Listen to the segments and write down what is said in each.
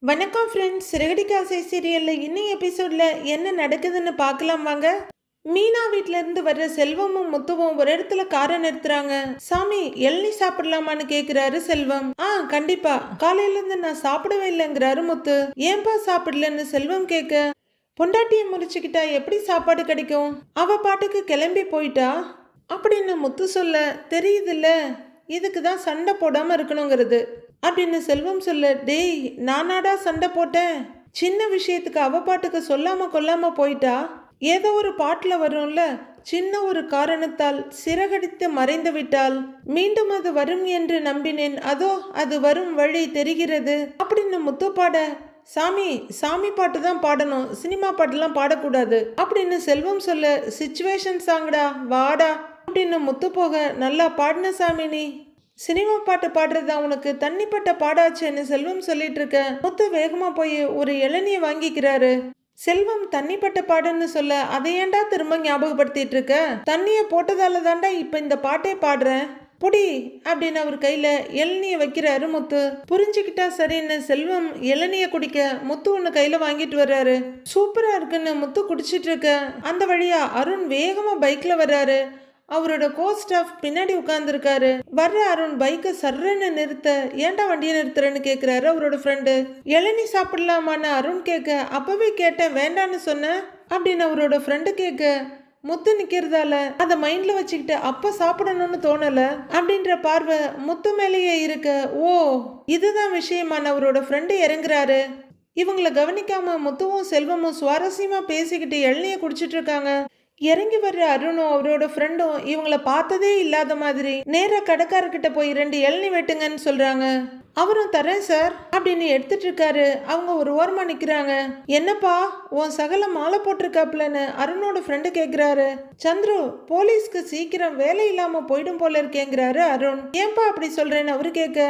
வணக்கம் ஃப்ரெண்ட்ஸ் சிறகடிக்காசை சீரியலில் இன்னும் எபிசோடில் என்ன நடக்குதுன்னு பார்க்கலாம் வாங்க. மீனா வீட்டிலேருந்து இருந்து வர்ற செல்வமும் முத்துவும் ஒரு இடத்துல காரை நிறுத்துறாங்க. சாமி இளநீ சாப்பிடலாமான்னு கேக்குறாரு செல்வம். ஆ கண்டிப்பா. காலையிலேருந்து நான் சாப்பிடவே இல்லைங்கிறாரு முத்து. ஏன்பா சாப்பிடலன்னு செல்வம் கேட்க பொண்டாட்டியை முறிச்சுக்கிட்டா எப்படி சாப்பாடு கிடைக்கும்? அவ பாட்டுக்கு கிளம்பி போயிட்டா? அப்படின்னு முத்து சொல்ல தெரியுதுல்ல. இதுக்கு தான் சண்டை போடாமல் இருக்கணுங்கிறது. அப்படின்னு செல்வம் சொல்ல டேய் நானாடா சண்டை போட்டேன். சின்ன விஷயத்துக்கு அவ பாட்டுக்கு சொல்லாம கொல்லாம போயிட்டா? ஏதோ ஒரு பாட்டில் வரும்ல சின்ன ஒரு காரணத்தால் சிறகடித்து மறைந்து விட்டால் மீண்டும் அது வரும் என்று நம்பினேன். அதோ அது வரும் வழி தெரிகிறது. அப்படின்னு முத்து பாட சாமி சாமி பாட்டு தான் பாடணும். சினிமா பாட்டுலாம் பாடக்கூடாது. அப்படின்னு செல்வம் சொல்ல சுச்சுவேஷன் சாங்கடா வாடா. அப்படின்னு முத்து போக நல்லா பாடின சாமி நீ. சினிமா பாட்டு பாடுறது உனக்கு தண்ணிப்பட்ட பாடாச்சுன்னு செல்வம் சொல்லிட்டு இருக்க முத்து வேகமா போய் ஒரு இளநிய வாங்கிக்கிறாரு. செல்வம் தண்ணிப்பட்ட பாடுன்னு சொல்ல அதை ஏன்டா திரும்ப ஞாபகப்படுத்திட்டு இருக்க தண்ணிய போட்டதால தாண்டா இப்ப இந்த பாட்டே பாடுறேன் புடி அப்படின்னு அவர் கையில இளநிய வைக்கிறாரு முத்து. புரிஞ்சுக்கிட்டா சரின்னு செல்வம் இளநிய குடிக்க முத்து ஒண்ணு கையில வாங்கிட்டு வர்றாரு. சூப்பரா இருக்குன்னு முத்து குடிச்சிட்டு இருக்க அந்த வழியா அருண் வேகமா பைக்ல வர்றாரு. அவரோட கோ ஸ்டாஃப் பின்னாடி உட்கார்ந்துருக்காரு. வர்ற அருண் பைக்கை சர்றன்னு நிறுத்த ஏன்டா வண்டியை நிறுத்துறேன்னு கேட்குறாரு அவரோட ஃப்ரெண்டு இளநீ சாப்பிடலாமான்னு அருண் கேட்க அப்பவே கேட்டேன் வேண்டான்னு சொன்னேன் அப்படின்னு அவரோட ஃப்ரெண்டு கேட்க முத்து நிற்கிறதால அதை மைண்டில் வச்சுக்கிட்டு அப்போ சாப்பிடணும்னு தோணலை? அப்படின்ற பார்வை முத்து மேலேயே இருக்க ஓ இதுதான் விஷயமான அவரோட ஃப்ரெண்டு இறங்குறாரு. இவங்கள கவனிக்காம முத்துவும் செல்வமும் சுவாரஸ்யமாக பேசிக்கிட்டு இளநிய குடிச்சிட்டு இருக்காங்க. இறங்கி வர்ற அருணும் அவரோட ஃப்ரெண்டும் இவங்கள பார்த்ததே இல்லாத மாதிரி நேராக கடைக்காரர்கிட்ட போய் ரெண்டு இளநி வெட்டுங்கன்னு சொல்கிறாங்க அவரும் தரேன் சார் அப்படின்னு எடுத்துட்டு இருக்காரு. அவங்க ஒரு ஓரமா நிக்கிறாங்க. என்னப்பா உன் சகல மாலை போட்டிருக்காப்லன்னு அருணோட ஃப்ரெண்டு கேக்குறாரு. சந்துரு போலீஸ்க்கு சீக்கிரம் வேலை இல்லாம போயிடும் போல இருக்கேங்கிறாரு அருண். ஏன்பா அப்படி சொல்றேன்னு அவரு கேட்க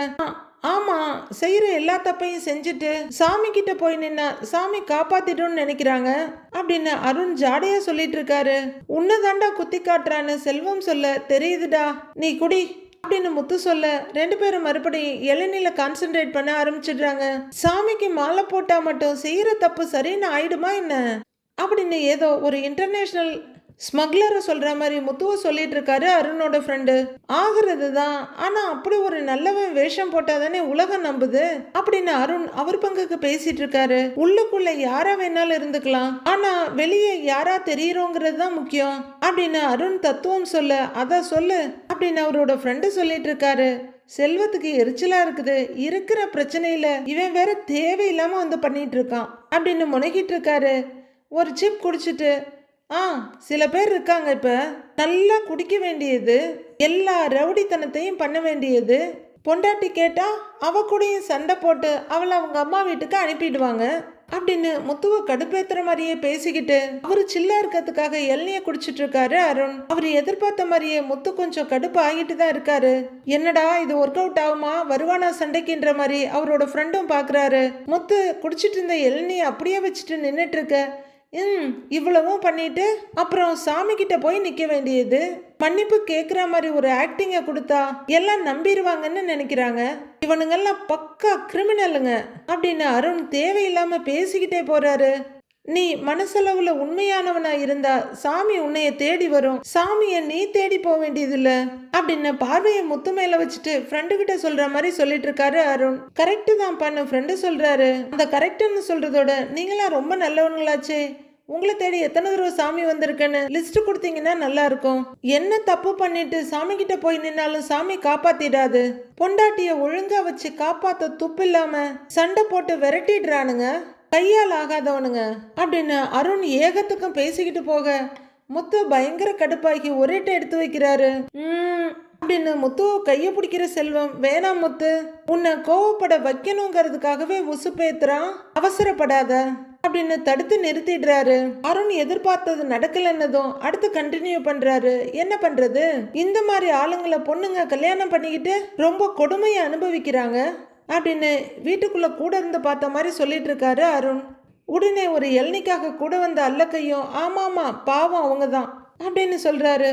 ஆமாம் ஆமா செய்யற எல்லா தப்பையும் செஞ்சுட்டு சாமி கிட்ட போய் நின்னா சாமி காப்பாத்திடும்னு நினைக்கிறாங்க அப்படின்னு அருண் ஜாடையா சொல்லிட்டு இருக்காரு உன்னதாண்டா குத்தி காட்டுறான்னு செல்வம் சொல்ல தெரியுதுடா. நீ குடி அப்படின்னு முத்து சொல்ல ரெண்டு பேரும் மறுபடியும் இளநில கான்சென்ட்ரேட் பண்ண ஆரம்பிச்சிடுறாங்க. சாமிக்கு மாலை போட்டா மட்டும் செய்யற தப்பு சரின்னு ஆயிடுமா என்ன? அப்படின்னு ஏதோ ஒரு இன்டர்நேஷனல் ஸ்மக்லரை சொல்கிற மாதிரி முத்துவை சொல்லிட்டு இருக்காரு அருணோட ஃப்ரெண்டு ஆகிறது தான். ஆனால் அப்படி ஒரு நல்லவன் வேஷம் போட்டால் தானே உலகம் நம்புது? அப்படின்னு அருண் அவர் பங்குக்கு பேசிட்டு இருக்காரு. உள்ளுக்குள்ள யாரா வேணாலும் இருந்துக்கலாம். ஆனால் வெளியே யாரா தெரியறோங்கிறது தான் முக்கியம். அப்படின்னு அருண் தத்துவம் சொல்ல அதை சொல்லு அப்படின்னு அவரோட ஃப்ரெண்டு சொல்லிட்டு இருக்காரு. செல்வத்துக்கு எரிச்சலா இருக்குது. இருக்கிற பிரச்சனையில இவன் வேற தேவையில்லாம வந்து பண்ணிட்டு இருக்கான். அப்படின்னு முனைகிட்டு இருக்காரு. ஒரு சிப் குடிச்சிட்டு ஆ சில பேர் இருக்காங்க இப்போ. நல்லா குடிக்க வேண்டியது எல்லா ரவுடித்தனத்தையும் பண்ண வேண்டியது. பொண்டாட்டி கேட்டா அவ கூடயும் சண்டை போட்டு அவளை அவங்க அம்மா வீட்டுக்கு அனுப்பிடுவாங்க. அப்படின்னு முத்துவ கடுப்பேத்துற மாதிரியே பேசிக்கிட்டு அவரு சில்லா இருக்கிறதுக்காக எல்லைய குடிச்சிட்டு இருக்காரு அருண். அவர் எதிர்பார்த்த மாதிரியே முத்து கொஞ்சம் கடுப்பு ஆகிட்டு தான் இருக்காரு. என்னடா இது ஒர்க் அவுட் ஆகுமா? வருவானா சண்டைக்குன்ற மாதிரி அவரோட ஃப்ரெண்டும் பாக்குறாரு. முத்து குடிச்சிட்டு இருந்த எல்லையை அப்படியே வச்சுட்டு நின்றுட்டு இருக்க. ம் இவ்வளவும் பண்ணிட்டு அப்புறம் சாமி கிட்ட போய் நிற்க வேண்டியது. மன்னிப்பு கேட்குற மாதிரி ஒரு ஆக்டிங்கை கொடுத்தா எல்லாம் நம்பிடுவாங்கன்னு நினைக்கிறாங்க. இவனுங்கெல்லாம் பக்கா கிரிமினலுங்க அப்படின்னு அருண் தேவையில்லாம பேசிக்கிட்டே போறாரு. நீ மனசளவுல உண்மையானவனா இருந்தா சாமி உன்னைய தேடி வரும். சாமிய நீ தேடி போக வேண்டியதில்ல. அப்படின்னு பார்வையை முத்து மேல வச்சுட்டு ஃப்ரெண்டு கிட்ட சொல்ற மாதிரி சொல்லிட்டு இருக்காரு அருண். கரெக்டு தான் பண்ணு ஃப்ரெண்டு சொல்றாரு. அந்த கரெக்டுன்னு சொல்றதோட நீங்களாம் ரொம்ப நல்லவங்களாச்சே. உங்களை தேடி எத்தனை தடவை சாமி வந்திருக்குன்னு லிஸ்ட் கொடுத்தீங்கன்னா நல்லா இருக்கும். என்ன தப்பு பண்ணிட்டு சாமி கிட்ட போய் நின்னாலும் சாமி காப்பாத்திடாது. பொண்டாட்டிய ஒழுங்கா வச்சு காப்பாத்த துப்பு இல்லாம சண்டை போட்டு விரட்டிடுறானுங்க. கையால் ஆகாதவனுங்க அப்படின்னு அருண் ஏகத்துக்கும் பேசிக்கிட்டு போக முத்து பயங்கர கடுப்பாகி ஒரேட்ட எடுத்து வைக்கிறாரு. அப்படின்னு முத்து கையை பிடிக்கிற செல்வம் வேணாம் முத்து உன்னை கோவப்பட வைக்கணுங்கிறதுக்காகவே உசுப்பேத்துறான் அவசரப்படாத அப்படின்னு தடுத்து நிறுத்திடுறாரு. அருண் எதிர்பார்த்தது நடக்கலன்னதும் அடுத்து கண்டினியூ பண்றாரு. என்ன பண்றது? இந்த மாதிரி ஆளுங்களை பொண்ணுங்க கல்யாணம் பண்ணிக்கிட்டு ரொம்ப கொடுமையை அனுபவிக்கிறாங்க. அப்படின்னு வீட்டுக்குள்ளே கூட இருந்து பார்த்த மாதிரி சொல்லிட்டு இருக்காரு அருண். உடனே ஒரு எல்னிக்காக கூட வந்த அல்லக்கையும் ஆமாம்மா பாவம் அவங்க தான் அப்படின்னு சொல்கிறாரு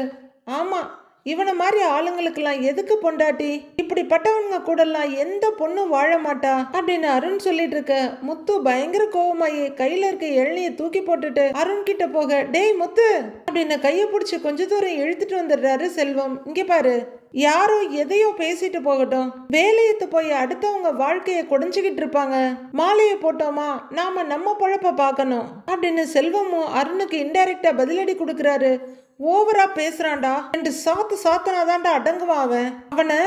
ஆமாம் இவனை மாதிரி ஆளுங்களுக்கெல்லாம் எதுக்கு பொண்டாட்டி? இப்படிப்பட்டவங்க கூடலாம் எந்த பொண்ணும் வாழ மாட்டா? அப்படின்னு அருண் சொல்லிட்டு இருக்க முத்து பயங்கர கோவமாயி கையில இருக்க இளநிய தூக்கி போட்டுட்டு அருண் கிட்ட போக டேய் முத்து! அப்படின்னு கையை பிடிச்சி கொஞ்ச தூரம் இழுத்துட்டு வந்துடுறாரு செல்வம். இங்க பாரு யாரோ எதையோ பேசிட்டு போகட்டும். வேலையத்து போய் அடுத்தவங்க வாழ்க்கைய குடைஞ்சுக்கிட்டு இருப்பாங்க. மாலையை போட்டோமா? நாம நம்ம பொழப்ப பார்க்கணும். அப்படின்னு செல்வமும் அருணுக்கு இன்டைரக்டா பதிலடி கொடுக்குறாரு. ஓவரா பேசுறான்டா. ரெண்டு சாத்து சாத்தனாதான்டா அடங்குவான் அவன். அவனை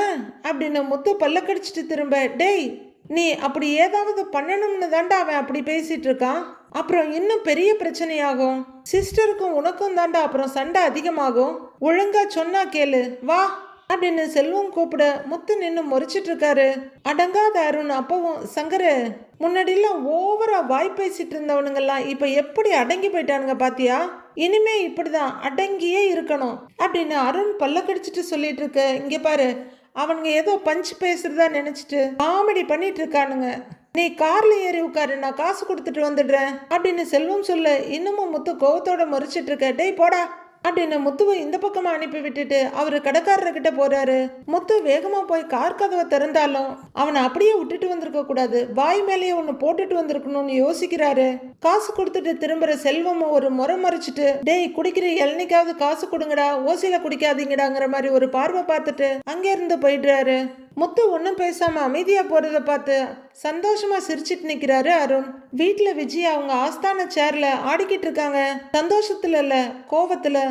அப்படின்னு முத்து பல்ல கடிச்சிட்டு திரும்ப டேய் நீ அப்படி ஏதாவது பண்ணணும்னு தாண்டா அவன் அப்படி பேசிட்டு இருக்கான். அப்புறம் இன்னும் பெரிய பிரச்சனையாகும். சிஸ்டருக்கும் உனக்கும் தாண்டா அப்புறம் சண்டை அதிகமாகும். ஒழுங்கா சொன்னா கேளு. வா. அப்படின்னு செல்வம் கூப்பிட முத்து நின்று முறைச்சிட்டு இருக்காரு. அடங்காத அருண் அப்பவும் சங்கரு முன்னாடிலாம் ஓவரா வாய் பேசிட்டு இருந்தவனுங்கெல்லாம் இப்ப எப்படி அடங்கி போயிட்டானுங்க பாத்தியா? இனிமே இப்படிதான் அடங்கியே இருக்கணும் அப்படின்னு அருண் பல்ல கடிச்சிட்டு சொல்லிட்டு இருக்க. இங்க பாரு அவனுங்க ஏதோ பஞ்ச் பேசுறதா நினைச்சிட்டு காமெடி பண்ணிட்டு இருக்கானுங்க. நீ கார்ல ஏறி உட்காரு நான் காசு கொடுத்துட்டு வந்துடுறேன் அப்படின்னு செல்வம் சொல்ல. இன்னமும் முத்து கோவத்தோட முறைச்சிட்டு இருக்க. டேய் போடா. அப்படின்னு முத்துவை இந்த பக்கமாக அனுப்பி விட்டுட்டு அவர் கடைக்காரர்கிட்ட போறாரு. முத்து வேகமாக போய் கார் கதவை திறந்தாலும் அவனை அப்படியே விட்டுட்டு வந்திருக்க கூடாது. வாய் மேலேயே ஒன்று போட்டுட்டு வந்திருக்கணும்னு யோசிக்கிறாரு. காசு கொடுத்துட்டு திரும்புற செல்வமும் ஒரு முறை மறைச்சிட்டு டேய் குடிக்கிற இளநிக்காவது காசு கொடுங்கடா ஓசியில குடிக்காதீங்கடாங்கிற மாதிரி ஒரு பார்வை பார்த்துட்டு அங்கே இருந்து போயிடுறாரு. முத்து ஒன்றும் பேசாமல் அமைதியாக போகிறத பார்த்து சந்தோஷமாக சிரிச்சிட்டு நிற்கிறாரு அருண். வீட்டில் விஜய் அவங்க ஆஸ்தான சேரில் ஆடிக்கிட்டு இருக்காங்க. சந்தோஷத்தில் இல்லை கோவத்தில்.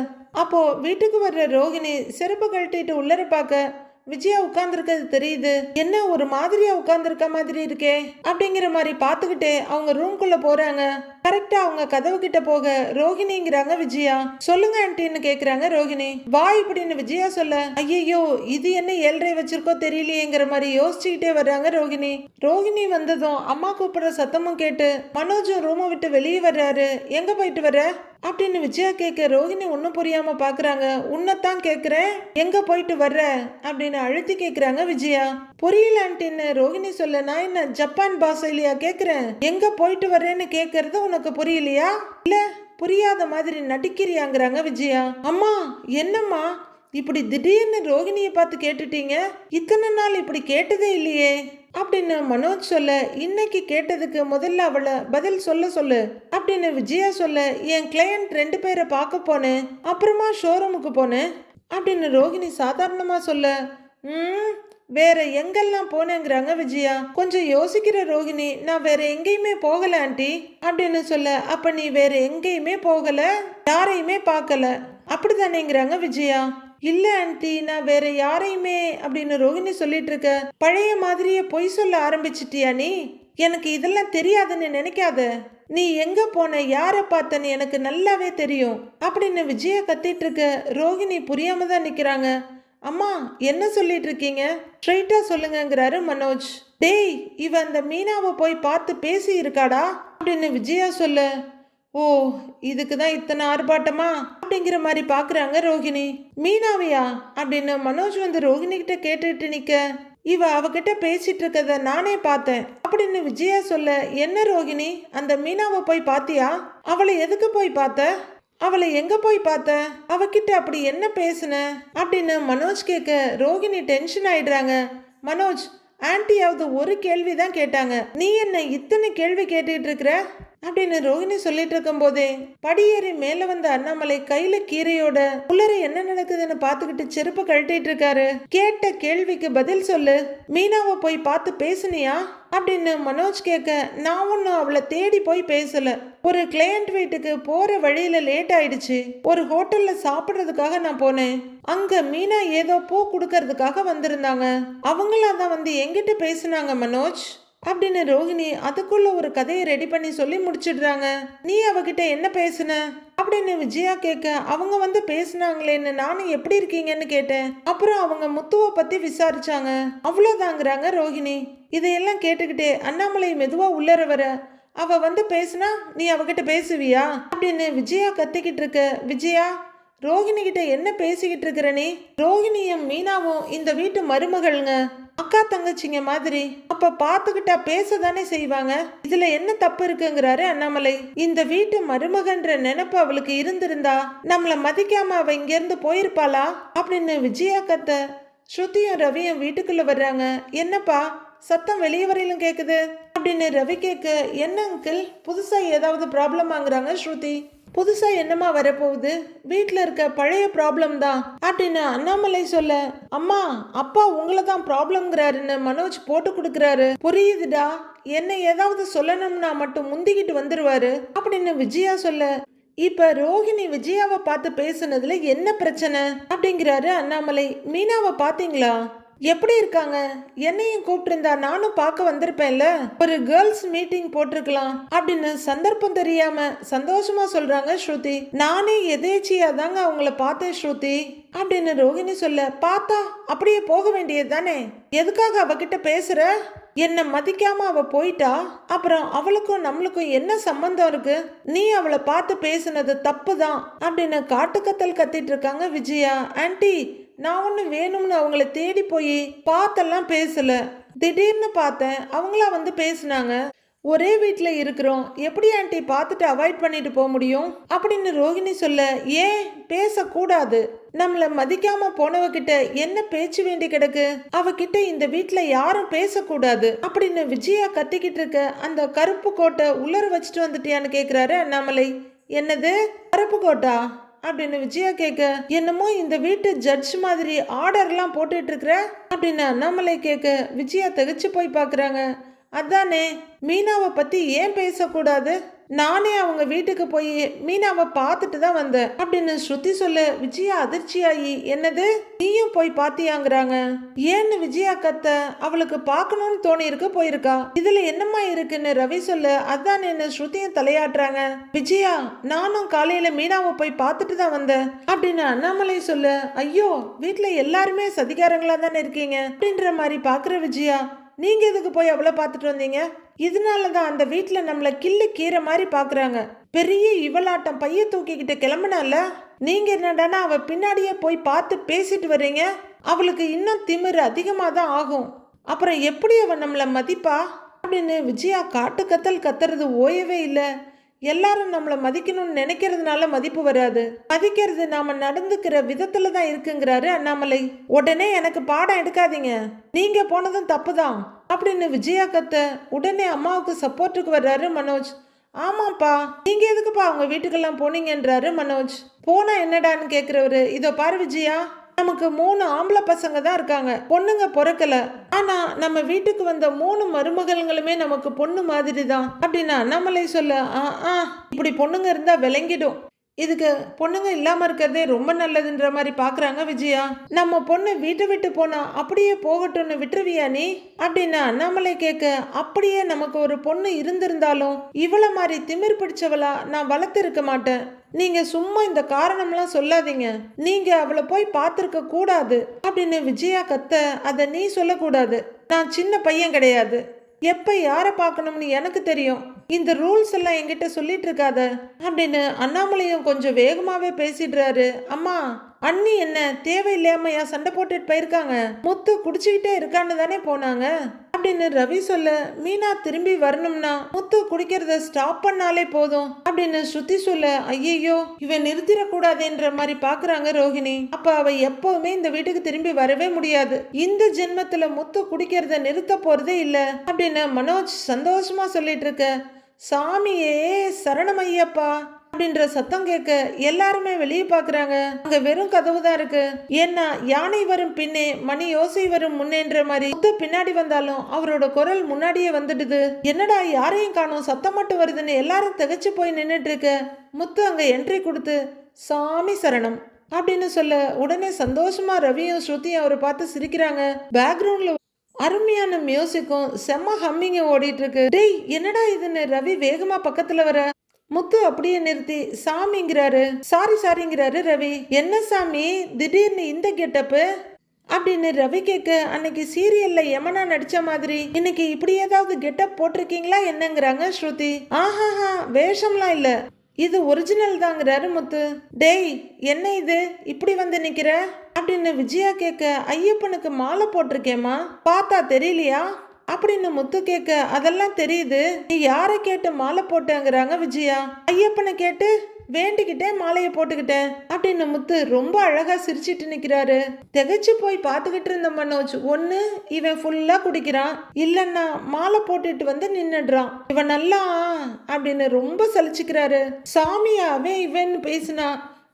அப்போது வீட்டுக்கு வர்ற ரோகிணி செருப்பு கழட்டிட்டு உள்ளர பார்க்க விஜயா உட்கார்ந்துருக்கிறது தெரியுது. என்ன ஒரு மாதிரியா உட்கார்ந்துருக்க மாதிரி இருக்கே? அப்படிங்கிற மாதிரி பார்த்துக்கிட்டே அவங்க ரூம்குள்ள போறாங்க. கரெக்டா அவங்க கதவு கிட்ட போக ரோகிணிங்கிறாங்க விஜயா. சொல்லுங்க ஆன்டின்னு கேக்குறாங்க ரோகிணி வா இப்படின்னு விஜயா சொல்ல. ஐயையோ இது என்ன ஏழ்ரை வச்சிருக்கோ தெரியலையேங்கிற மாதிரி யோசிச்சுக்கிட்டே வர்றாங்க ரோகிணி ரோகிணி வந்ததும் அம்மா கூப்பிடுற சத்தமும் கேட்டு மனோஜும் ரூமை விட்டு வெளியே வர்றாரு. எங்க போயிட்டு வர்ற? அப்படின்னு விஜயா கேட்க ரோஹிணி ஒன்றும் புரியாம பாக்குறாங்க. உன்னைத்தான் கேட்குறேன் எங்க போயிட்டு வர்ற? அப்படின்னு அழுத்தி கேட்குறாங்க விஜயா. புரியல ரோஹிணி ரோகிணி சொல்ல நான் என்ன ஜப்பான் பாஷையிலையா கேட்குறேன் எங்க போயிட்டு வர்றேன்னு கேட்கறது உனக்கு புரியலையா? இல்ல புரியாத மாதிரி நடிக்கிறியாங்கிறாங்க விஜயா. அம்மா என்னம்மா? இப்படி திடீர்னு ரோகிணியை பார்த்து கேட்டுட்டீங்க? இத்தனை நாள் இப்படி கேட்டதே இல்லையே. அப்படின்னு மனோஜ் சொல்ல இன்னைக்கு கேட்டதுக்கு முதல்ல அவளை பதில் சொல்ல சொல்லு அப்படின்னு விஜயா சொல்ல என் கிளையண்ட் ரெண்டு பேரை பார்க்க போனேன் அப்புறமா ஷோரூமுக்கு போனேன் அப்படின்னு ரோகிணி சாதாரணமாக சொல்ல ம் வேற எங்கெல்லாம் போனேங்கிறாங்க விஜயா? கொஞ்சம் யோசிக்கிற ரோகிணி நான் வேற எங்கேயுமே போகல ஆண்டி அப்படின்னு சொல்ல அப்ப நீ வேற எங்கேயுமே போகல யாரையுமே பார்க்கல அப்படிதானேங்கிறாங்க விஜயா. இல்ல ஆன்டி நான் வேற யாரையுமே அப்படின்னு ரோகிணி சொல்லிட்டு இருக்க பழைய மாதிரியே பொய் சொல்ல ஆரம்பிச்சிட்டியா நீ? எனக்கு இதெல்லாம் தெரியாதுன்னு நினைக்காத. நீ எங்க போன யாரை பார்த்தன்னு எனக்கு நல்லாவே தெரியும் அப்படின்னு விஜய கத்திட்டு இருக்க ரோகிணி புரியாம தான் நிக்கிறாங்க. அம்மா என்ன சொல்லிட்டு இருக்கீங்க? ஸ்ட்ரைட்டா சொல்லுங்கிறாரு மனோஜ். டேய் இவ அந்த மீனாவை போய் பார்த்து பேசி இருக்காடா? அப்படின்னு விஜயா சொல்ல ஓ இதுக்கு தான் இத்தனை ஆர்ப்பாட்டமா? அப்படிங்கிற மாதிரி பாக்குறாங்க ரோகிணி. மீனாவையா? அப்படின்னு மனோஜ் வந்து ரோஹிணி கிட்ட கேட்டுட்டு நிக்க. இவ அவகிட்ட பேசிட்டு இருக்கத நானே பார்த்தேன். அப்படின்னு விஜயா சொல்ல என்ன ரோகிணி? அந்த மீனாவை போய் பாத்தியா? அவளை எதுக்கு போய் பார்த்த? அவளை எங்க போய் பார்த்த? அவகிட்ட அப்படி என்ன பேசுன? அப்படின்னு மனோஜ் கேட்க ரோகிணி டென்ஷன் ஆயிடுறாங்க. மனோஜ் ஆன்ட்டியாவது ஒரு கேள்வி தான் கேட்டாங்க. நீ என்ன இத்தனை கேள்வி கேட்டுட்டு இருக்கிற? அப்படின்னு ரோஹிணி சொல்லிட்டு இருக்கும் போதே படியேறி மேல வந்த அண்ணாமலை கையில கீரையோட உள்ளர என்ன நடக்குதுன்னு பாத்துக்கிட்டு செருப்பு கழட்டிட்டு இருக்காரு. கேட்ட கேள்விக்கு பதில் சொல்லு. மீனாவை போய் பார்த்து பேசுனியா? அப்படின்னு மனோஜ் கேட்க நான் ஒன்னும் அவளை தேடி போய் பேசல. ஒரு கிளையண்ட் வீட்டுக்கு போற வழியில லேட் ஆயிடுச்சு. ஒரு ஹோட்டல்ல சாப்பிடுறதுக்காக நான் போனேன். அங்க மீனா ஏதோ பூ கொடுக்கறதுக்காக வந்திருந்தாங்க. அவங்களா தான் வந்து எங்கிட்ட பேசுனாங்க மனோஜ். அப்படின்னு ரோகிணி அதுக்குள்ள ஒரு கதையை ரெடி பண்ணி சொல்லி முடிச்சிடுறாங்க. நீ அவகிட்ட என்ன பேசுன? அப்படின்னு விஜயா கேட்க அவங்க வந்து பேசுனாங்களேன்னு நானும் எப்படி இருக்கீங்கன்னு கேட்டேன். அப்புறம் அவங்க முத்துவை பத்தி விசாரிச்சாங்க. அவ்வளோதாங்கிறாங்க ரோகிணி. இதையெல்லாம் கேட்டுக்கிட்டே அண்ணாமலை மெதுவா உள்ளர வர அவ வந்து பேசுனா நீ அவகிட்ட பேசுவியா? அப்படின்னு விஜயா கத்திக்கிட்டு இருக்க விஜயா ரோஹிணி கிட்ட என்ன பேசிக்கிட்டு இருக்கிற நீ? ரோஹிணியும் மீனாவும் இந்த வீட்டு மருமகள்ங்க. அக்கா தங்கச்சிங்க மாதிரி. அப்ப பாத்துக்கிட்டா பேசதானே செய்வாங்க? இதுல என்ன தப்பு இருக்குங்கிறாரு அண்ணாமலை. இந்த வீட்டு மருமகன்ற நினைப்பு அவளுக்கு இருந்திருந்தா நம்மள மதிக்காம அவ இங்க இருந்து போயிருப்பாளா? அப்படின்னு விஜயா கத்த ஸ்ருதியும் ரவியும் வீட்டுக்குள்ள வர்றாங்க. என்னப்பா சத்தம் வெளியே வரையிலும் கேக்குது? அப்படின்னு ரவி கேட்க என்ன அங்கிள் புதுசா ஏதாவது ப்ராப்ளம் ஆகுறாங்க ஸ்ருதி? புதுசா என்னமா வரப்போகுது? வீட்டில் இருக்க பழைய ப்ராப்ளம் தான். அப்படின்னு அண்ணாமலை சொல்ல அம்மா அப்பா உங்களை தான் ப்ராப்ளம்ங்கிறாருன்னு மனோஜ் போட்டு கொடுக்குறாரு. புரியுதுடா? என்ன ஏதாவது சொல்லணும்னா மட்டும் முந்திக்கிட்டு வந்துருவாரு. அப்படின்னு விஜயா சொல்ல இப்ப ரோஹிணி விஜயாவை பார்த்து பேசுனதுல என்ன பிரச்சனை? அப்படிங்கிறாரு அண்ணாமலை. மீனாவை பாத்தீங்களா எப்படி இருக்காங்க? என்னையும் கூப்பிட்டிருந்தா நானும் பார்க்க வந்திருப்பேன்ல. ஒரு கேர்ள்ஸ் மீட்டிங் போட்டிருக்கலாம் அப்படின்னு சந்தர்ப்பம் தெரியாம சந்தோஷமா சொல்றாங்க ஸ்ருதி. நானே எதேச்சியா தாங்க அவங்கள பார்த்தேன் ஸ்ருதி. அப்படின்னு ரோஹிணி சொல்ல பார்த்தா அப்படியே போக வேண்டியது தானே? எதுக்காக அவகிட்ட பேசுற? என்னை மதிக்காம அவ போயிட்டா? அப்புறம் அவளுக்கும் நம்மளுக்கும் என்ன சம்பந்தம் இருக்கு? நீ அவளை பார்த்து பேசுனது தப்பு தான் அப்படின்னு காட்டுக்கத்தல் கத்திட்டு இருக்காங்க விஜயா. ஆன்டி நான் ஒன்று வேணும்னு அவங்கள தேடி போய் பார்த்தெல்லாம் பேசல. திடீர்னு பார்த்தேன் அவங்களா வந்து பேசுனாங்க. ஒரே வீட்டில் இருக்கிறோம். எப்படி ஆண்டி பார்த்துட்டு அவாய்ட் பண்ணிட்டு போக முடியும்? அப்படின்னு ரோகிணி சொல்ல ஏன்? பேசக்கூடாது. நம்மளை மதிக்காம போனவகிட்ட என்ன பேச்சு வேண்டி கிடக்கு? அவகிட்ட இந்த வீட்டில் யாரும் பேசக்கூடாது. அப்படின்னு விஜயா கத்திக்கிட்டு இருக்க அந்த கருப்பு கோட்டை உள்ளர வச்சுட்டு வந்துட்டியான்னு கேக்குறாரு அண்ணாமலை. என்னது? கருப்பு கோட்டா? அப்படின்னு விஜயா கேட்க என்னமோ இந்த வீட்டு ஜட்ஜ் மாதிரி ஆர்டர்லாம் போட்டுட்டு இருக்கிற அப்படின்னு அண்ணாமலை கேட்க விஜயா தகச்சு போய் பார்க்குறாங்க அதானே மீனாவை பற்றி ஏன் பேசக்கூடாது? நானே அவங்க வீட்டுக்கு போய் மீனாவை பார்த்துட்டு தான் வந்தேன் அப்படின்னு ஸ்ருதி சொல்ல விஜயா அதிர்ச்சியாகி என்னது? நீயும் போய் பாத்தியாங்கிறாங்க. ஏன்னு விஜயா கத்த அவளுக்கு பார்க்கணும்னு தோணி இருக்கு போயிருக்கா. இதுல என்னம்மா இருக்குன்னு ரவி சொல்ல அதானேன்னு ஸ்ருதியும் தலையாட்டுறாங்க. விஜயா நானும் காலையில மீனாவை போய் பார்த்துட்டு தான் வந்தேன் அப்படின்னு அண்ணாமலை சொல்ல ஐயோ வீட்டுல எல்லாருமே சதிகாரங்களா தானே இருக்கீங்க? அப்படின்ற மாதிரி பாக்குற விஜயா நீங்க எதுக்கு போய் அவளை பார்த்துட்டு வந்தீங்க? இதனால தான் அந்த வீட்டில் நம்மளை கிள்ளு கீரை மாதிரி பார்க்குறாங்க பெரிய இவளாட்டம் பைய தூக்கிக்கிட்டு கிளம்புனால நீங்க என்னடானா அவ பின்னாடியே போய் பார்த்து பேசிட்டு வர்றீங்க? அவளுக்கு இன்னும் திமிரு அதிகமாக தான் ஆகும். அப்புறம் எப்படி அவன் நம்மளை மதிப்பா? அப்படின்னு விஜயா காட்டு கத்தல் கத்துறது ஓயவே இல்லை. எல்லாரும் நம்மளை மதிக்கணும்னு நினைக்கிறதுனால மதிப்பு வராது. மதிக்கிறது நாம நடந்துக்கிற விதத்துல தான் இருக்குங்கிறாரு அண்ணாமலை. உடனே எனக்கு பாடம் எடுக்காதீங்க. நீங்க போனதும் தப்பு தான் அப்படின்னு விஜயா கத்த உடனே அம்மாவுக்கு சப்போர்ட்டுக்கு வர்றாரு மனோஜ். ஆமாப்பா நீங்க எதுக்குப்பா அவங்க வீட்டுக்கெல்லாம் போனீங்கன்றாரு மனோஜ். போனா என்னடான்னு கேக்குறவரு இதோ பாரு விஜயா. நமக்கு மூணு ஆம்பளை பசங்க தான் இருக்காங்க. பொண்ணுங்க பிறக்கல. ஆனா நம்ம வீட்டுக்கு வந்த மூணு மருமகள்களுமே நமக்கு பொண்ணு மாதிரி தான். அப்படின்னா நம்மளே சொல்ல ஆ ஆ இப்படி பொண்ணுங்க இருந்தா விளங்கிடும். இதுக்கு பொண்ணுங்க இல்லாம இருக்கிறதே ரொம்ப நல்லதுன்ற மாதிரி பாக்குறாங்க விஜயா. நம்ம பொண்ணு வீட்டை விட்டு போனா அப்படியே போகட்டும்னு விட்டுருவியா நீ? அப்படின்னா நம்மளை கேட்க அப்படியே நமக்கு ஒரு பொண்ணு இருந்திருந்தாலும் இவளை மாதிரி திமிர் பிடிச்சவளா நான் வளர்த்திருக்க மாட்டேன். நீங்க சும்மா இந்த காரணம்லாம் சொல்லாதீங்க. நீங்க அவளை போய் பார்த்துருக்க கூடாது. அப்படின்னு விஜயா கத்த அதை நீ சொல்லக்கூடாது. நான் சின்ன பையன் கிடையாது. எப்ப யாரை பார்க்கணும்னு எனக்கு தெரியும். இந்த ரூல்ஸ் எல்லாம் என்கிட்ட சொல்லிட்டு இருக்காத அப்படின்னு அண்ணாமலையும் கொஞ்சம் வேகமாவே பேசிடுறாரு. அம்மா அண்ணி என்ன தேவையில்லாமையா சண்டை போட்டுட்டு போயிருக்காங்க. முத்து குடிச்சுக்கிட்டே இருக்கான்னு தானே போனாங்க? அப்படின்னு ரவி சொல்ல மீனா திரும்பி வரணும்னா முத்து குடிக்கிறத ஸ்டாப் பண்ணாலே போதும் அப்படின்னு ஸ்ருதி சொல்ல ஐயையோ இவன் நிறுத்திடக்கூடாதுன்ற மாதிரி பாக்குறாங்க ரோஹிணி. அப்ப அவ எப்பவுமே இந்த வீட்டுக்கு திரும்பி வரவே முடியாது. இந்த ஜென்மத்துல முத்து குடிக்கிறத நிறுத்த போறதே இல்ல அப்படின்னு மனோஜ் சந்தோஷமா சொல்லிட்டு இருக்க சாமியே சரணமையப்பா அப்படின்ற சத்தம் கேட்க எல்லாருமே வெளியே பாக்குறாங்க அங்க வெறும் கதவு தான் இருக்கு. ஏன்னா யானை வரும் பின்னே மணி யோசை வரும் முன்னேன்ற மாதிரி முத்து பின்னாடி வந்தாலும் அவரோட குரல் முன்னாடியே வந்துடுது. என்னடா யாரையும் காணும் சத்தம் மட்டும் வருதுன்னு எல்லாரும் திகச்சு போய் நின்றுட்டு இருக்க. முத்து அங்க என்ட்ரி கொடுத்து சாமி சரணம் அப்படின்னு சொல்ல உடனே சந்தோஷமா ரவியும் ஸ்ருதியும் அவரை பார்த்து சிரிக்கிறாங்க. பேக்ரவுண்ட்ல அருமையான மியூசிக்கும் செம்ம ஹம்மிங்கும் ஓடிட்டு இருக்கு. டேய் என்னடா இதுன்னு ரவி வேகமா பக்கத்துல வர முத்து அப்படியே நிறுத்தி சாமிங்கிறாரு. சாரி சாரிங்கிறாரு ரவி. என்ன சாமி? திடீர்னு இந்த கெட்டப்பு? அப்படின்னு ரவி கேட்க அன்னைக்கு சீரியல்ல யமனா நடிச்ச மாதிரி இன்னைக்கு இப்படி ஏதாவது கெட்டப் போட்டிருக்கீங்களா என்னங்கிறாங்க ஸ்ருதி. ஆஹாஹா வேஷம்லாம் இல்ல. இது ஒரிஜினல் தாங்கிறாரு முத்து. டேய் என்ன இது? இப்படி வந்து நிக்கிற? அப்படின்னு விஜயா கேட்க ஐயப்பனுக்கு மாலை போட்டிருக்கேம்மா. பார்த்தா தெரியலையா? அப்படின்னு முத்து கேட்க அதெல்லாம் தெரியுது. நீ யாரை கேட்டு மாலை போட்டேங்கிறாங்க விஜயா? ஐயப்பனை கேட்டு வேண்டிக்கிட்டேன் மாலையை போட்டுக்கிட்டேன் அப்படின்னு முத்து ரொம்ப அழகா சிரிச்சிட்டு நிக்கிறாரு. திகைச்சு போய் பார்த்துக்கிட்டு இருந்த மனோஜ் ஒன்னு இவன் ஃபுல்லா குடிக்கிறான். இல்லன்னா மாலை போட்டுட்டு வந்து நின்னுடுறான். இவன் நல்லா அப்படின்னு ரொம்ப சலிச்சுக்கிறாரு. சாமியாவே இவன் பேசினா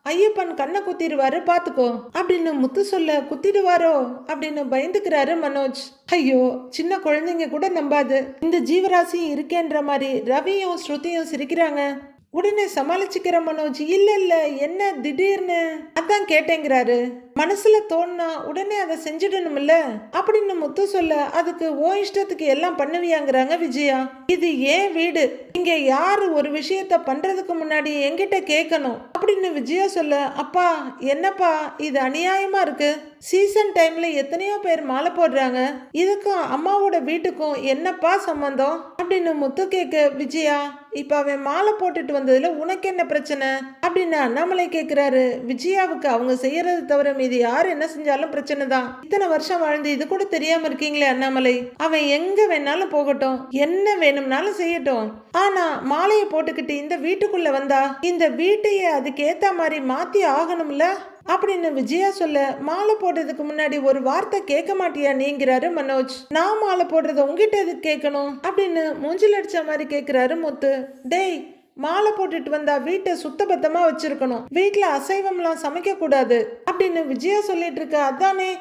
ஐயப்பன் கண்ணை குத்திடுவாரு பாத்துக்கோ. அப்படின்னு முத்து சொல்ல குத்திடுவாரோ? அப்படின்னு பயந்துக்கிறாரு மனோஜ். ஐயோ சின்ன குழந்தைங்க கூட நம்பாது. இந்த ஜீவராசியும் இருக்கேன்ற மாதிரி ரவியும் ஸ்ருதியும் சிரிக்கிறாங்க. உடனே சமாளிச்சுக்கிற மனோஜ் இல்ல இல்ல என்ன திடீர்னு? அதான் கேட்டேங்கிறாரு. மனசுல தோணுனா உடனே அதை செஞ்சிடணும்ல? அப்படின்னு முத்து சொல்ல அதுக்கு ஓ இஷ்டத்துக்கு எல்லாம் பண்ணுவியாங்கிறாங்க விஜயா. இது ஏன் வீடு? இங்க யாரு ஒரு விஷயத்த பண்றதுக்கு முன்னாடி என்கிட்ட கேட்கணும் அப்படின்னு விஜயா சொல்ல அப்பா என்னப்பா இது அநியாயமா இருக்கு. சீசன் டைம்ல எத்தனையோ பேர் மாலை போடுறாங்க. இதுக்கும் அம்மாவோட வீட்டுக்கும் என்னப்பா சம்பந்தம்? அப்படின்னு முத்து கேட்க விஜயா இப்ப அவன் மாலை போட்டுட்டு வந்ததுல உனக்கு என்ன பிரச்சனை? அப்படின்னு அண்ணாமலை கேட்குறாரு விஜயாவுக்கு அவங்க செய்யறது தவிர மீது யார் என்ன செஞ்சாலும் பிரச்சனை தான் இத்தனை வருஷம் வாழ்ந்து இது கூட தெரியாம இருக்கீங்களே அண்ணாமலை. அவன் எங்க வேணாலும் போகட்டும் என்ன வேணும்னாலும் செய்யட்டும். ஆனா மாலையை போட்டுக்கிட்டு இந்த வீட்டுக்குள்ள வந்தா இந்த வீட்டையே அதுக்கு ஏத்த மாதிரி மாத்தி ஆகணும்ல? அப்படின்னு விஜயா சொல்ல மாலை போடுறதுக்கு முன்னாடி ஒரு வார்த்தை கேட்க மாட்டியா நீங்கிறாரு மனோஜ். நான் மாலை போடுறத உங்ககிட்ட எதுக்கு கேட்கணும்? அப்படின்னு மூஞ்சில் அடிச்ச மாதிரி கேட்கிறாரு முத்து. டேய் மாலை போட்டுட்டு வந்தா வீட்டை சுத்தபத்தமா வச்சிருக்கணும். வீட்டுல அசைவம்லாம் சமைக்க கூடாது அப்படின்னு விஜயா சொல்லிட்டு இருக்க அதானே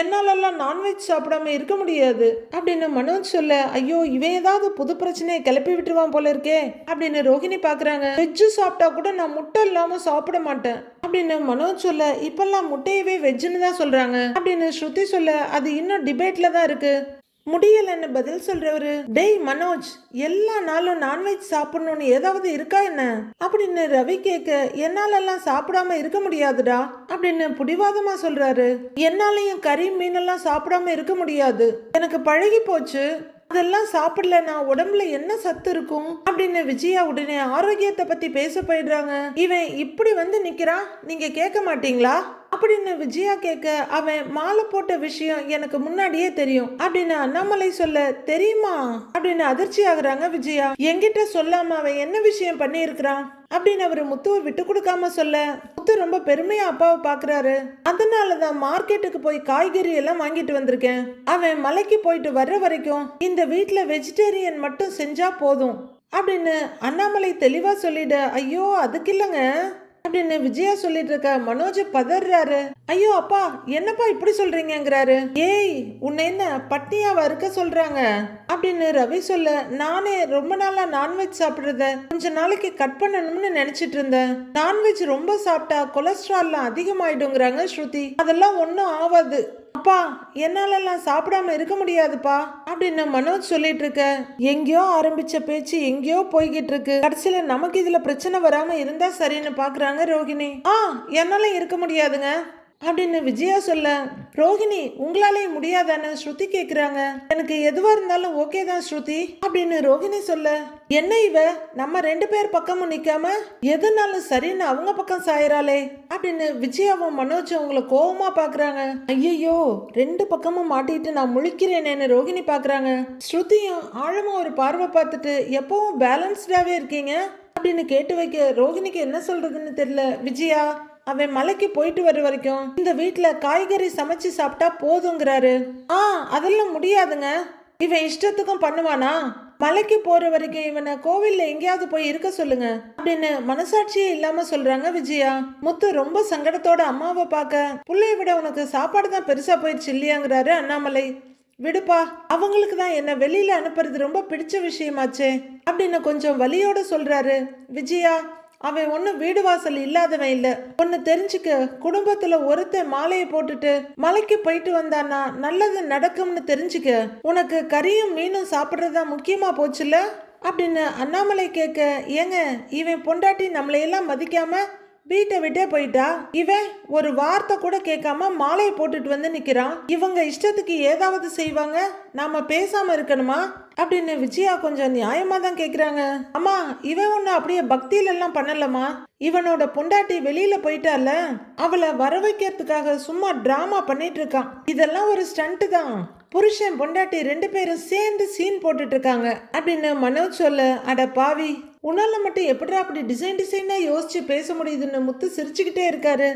என்னாலெல்லாம் நான்வெஜ் சாப்பிடாம இருக்க முடியாது. அப்படின்னு மனோஜ் சொல்ல ஐயோ இவன் ஏதாவது புது பிரச்சனையை கிளப்பி விட்டுருவான் போல இருக்கே. அப்படின்னு ரோஹிணி பாக்குறாங்க வெஜ்ஜு சாப்பிட்டா கூட நான் முட்டை இல்லாம சாப்பிட மாட்டேன். அப்படின்னு மனோஜ் சொல்ல இப்பெல்லாம் முட்டையவே வெஜ்ஜுன்னு தான் சொல்றாங்க. அப்படின்னு ஸ்ருதி சொல்ல அது இன்னும் டிபேட்ல தான் இருக்கு. முடியலன்னு பதில் சொல்றவரு டேய் மனோஜ் எல்லா நாளும் நான்வெஜ் சாப்பிடணும்னு ஏதாவது இருக்கா என்ன? அப்படின்னு ரவி கேட்க என்னாலெல்லாம் சாப்பிடாம இருக்க முடியாதுடா அப்படின்னு புடிவாதமா சொல்றாரு. என்னாலையும் கறி மீனெல்லாம் சாப்பிடாம இருக்க முடியாது. எனக்கு பழகி போச்சு. அதெல்லாம் சாப்பிடலனா உடம்புல என்ன சத்து இருக்கும்? அப்படின்னு விஜயா உடனே ஆரோக்கியத்தை பத்தி பேச போயிடுறாங்க. இவன் இப்படி வந்து நிக்கிறான்? நீங்க கேட்க மாட்டீங்களா? அப்படின்னு விஜயா கேட்க அவன் மாலை போட்ட விஷயம் எனக்கு முன்னாடியே தெரியும். அப்படின்னு அண்ணாமலை சொல்ல தெரியுமா? அப்படின்னு அதிர்ச்சி ஆகுறாங்க விஜயா. என்கிட்ட சொல்லாம அவன் என்ன விஷயம் பண்ணியிருக்கிறான்? அப்படின்னு அவர் முத்துவை விட்டு கொடுக்காம சொல்ல முத்து ரொம்ப பெருமையா அப்பாவை பாக்குறாரு. அதனாலதான் மார்க்கெட்டுக்கு போய் காய்கறி எல்லாம் வாங்கிட்டு வந்திருக்கேன். அவன் மலைக்கு போயிட்டு வர்ற வரைக்கும் இந்த வீட்டில் வெஜிடேரியன் மட்டும் செஞ்சா போதும். அப்படின்னு அண்ணாமலை தெளிவா சொல்லிட ஐயோ அதுக்கு இல்லைங்க. அப்படின்னு விஜயா சொல்லிட்டு இருக்க? மனோஜ் பதறாரு ஐயோ அப்பா என்னப்பா இப்படி சொல்றீங்கிறாரு ஏய் உன்னை என்ன பட்டியாவா இருக்க சொல்றாங்க? அப்படின்னு ரவி சொல்ல நானே ரொம்ப நாளா நான்வெஜ் சாப்பிடுறத கொஞ்ச நாளைக்கு கட் பண்ணணும்னு நினைச்சிட்டு இருந்தேன். நான்வெஜ் ரொம்ப சாப்பிட்டா கொலஸ்ட்ரால்லாம் அதிகமாயிடுங்கிறாங்க ஸ்ருதி. அதெல்லாம் ஒன்றும் ஆகாது அப்பா என்னாலெல்லாம் சாப்பிடாம இருக்க முடியாதுப்பா. அப்படின்னு மனோஜ் சொல்லிட்டு இருக்க எங்கேயோ ஆரம்பிச்ச பேச்சு எங்கேயோ போய்கிட்டு இருக்கு கடைசியில நமக்கு இதுல பிரச்சனை வராம இருந்தா சரின்னு பாக்குறாங்க ரோகிணி. ஆ என்னால இருக்க முடியாதுங்க. அப்படின்னு விஜயா சொல்ல ரோகிணி உங்களாலே முடியாதான்னு ஸ்ருதி கேட்குறாங்க எனக்கு எதுவாக இருந்தாலும் ஓகே தான் ஸ்ருதி அப்படின்னு ரோஹிணி சொல்ல என்ன இவ? நம்ம ரெண்டு பேர் பக்கமும் நிற்காம எதுனாலும் சரின்னு அவங்க பக்கம் சாயிறாளே அப்படின்னு விஜயாவும் மனோஜும் உங்களை கோவமா பாக்குறாங்க. ஐயையோ ரெண்டு பக்கமும் மாட்டிட்டு நான் முழிக்கிறேனேன்னு ரோஹிணி பாக்குறாங்க. ஸ்ருதியும் ஆழமா ஒரு பார்வை பார்த்துட்டு எப்பவும் பேலன்ஸ்டாவே இருக்கீங்க? அப்படின்னு கேட்டு வைக்க ரோகிணிக்கு என்ன சொல்றதுன்னு தெரியல. விஜயா அவன் மலைக்கு போயிட்டு வர வரைக்கும் இந்த வீட்டில் காய்கறி சமைச்சு சாப்பிட்டா போதுங்கிறாரு. ஆ அதெல்லாம் முடியாதுங்க. இவன் இஷ்டத்துக்கும் பண்ணுவானா? மலைக்கு போற வரைக்கும் இவனை கோவில்ல எங்கேயாவது போய் இருக்க சொல்லுங்க. அப்படின்னு மனசாட்சியே இல்லாம சொல்றாங்க விஜயா. முத்து ரொம்ப சங்கடத்தோட அம்மாவை பார்க்க பிள்ளைய விட உனக்கு சாப்பாடு தான் பெருசா போயிடுச்சு இல்லையாங்கிறாரு அண்ணாமலை. விடுப்பா அவங்களுக்கு தான் என்ன வெளியில அனுப்புறது ரொம்ப பிடிச்ச விஷயமாச்சே அப்படின்னு கொஞ்சம் வலியோட சொல்றாரு விஜயா. அவன் ஒன்றும் வீடு வாசல் இல்லாதவன் இல்ல. ஒன்னு தெரிஞ்சுக்க குடும்பத்துல ஒருத்தன் மாலையை போட்டுட்டு மலைக்கு போயிட்டு வந்தானா நல்லது நடக்கும்னு தெரிஞ்சுக்க. உனக்கு கறியும் மீனும் சாப்பிட்றதா முக்கியமா போச்சுல்ல? அப்படின்னு அண்ணாமலை கேட்க ஏங்க இவன் பொண்டாட்டி நம்மளையெல்லாம் மதிக்காம வீட்டை விட்டே போயிட்டா? இவன் ஒரு வார்த்தை கூட கேட்காம மாலையை போட்டுட்டு வந்து நிக்கிறான். இவங்க இஷ்டத்துக்கு ஏதாவது செய்வாங்க? நாம பேசாம இருக்கணுமா? அப்படின்னு விஜயா கொஞ்சம் நியாயமா தான் கேக்குறாங்க. அம்மா இவன் ஒண்ணு அப்படியே பக்தியில எல்லாம் பண்ணலமா இவனோட பொண்டாட்டி வெளியில போயிட்டால அவளை வர வைக்கிறதுக்காக சும்மா டிராமா பண்ணிட்டு இருக்கான் இதெல்லாம் ஒரு ஸ்டண்ட் தான். புருஷன் பொண்டாட்டி ரெண்டு பேரும் சேர்ந்து சீன் போட்டுட்டு இருக்காங்க அப்படின்னு மனோஜ் சொல்ல அட பாவி உன்னால மட்டும் எப்படிடா அப்படி டிசைன் டிசைனா யோசிச்சு பேச முடியுதுன்னு முத்து சிரிச்சுக்கிட்டே இருக்காரு.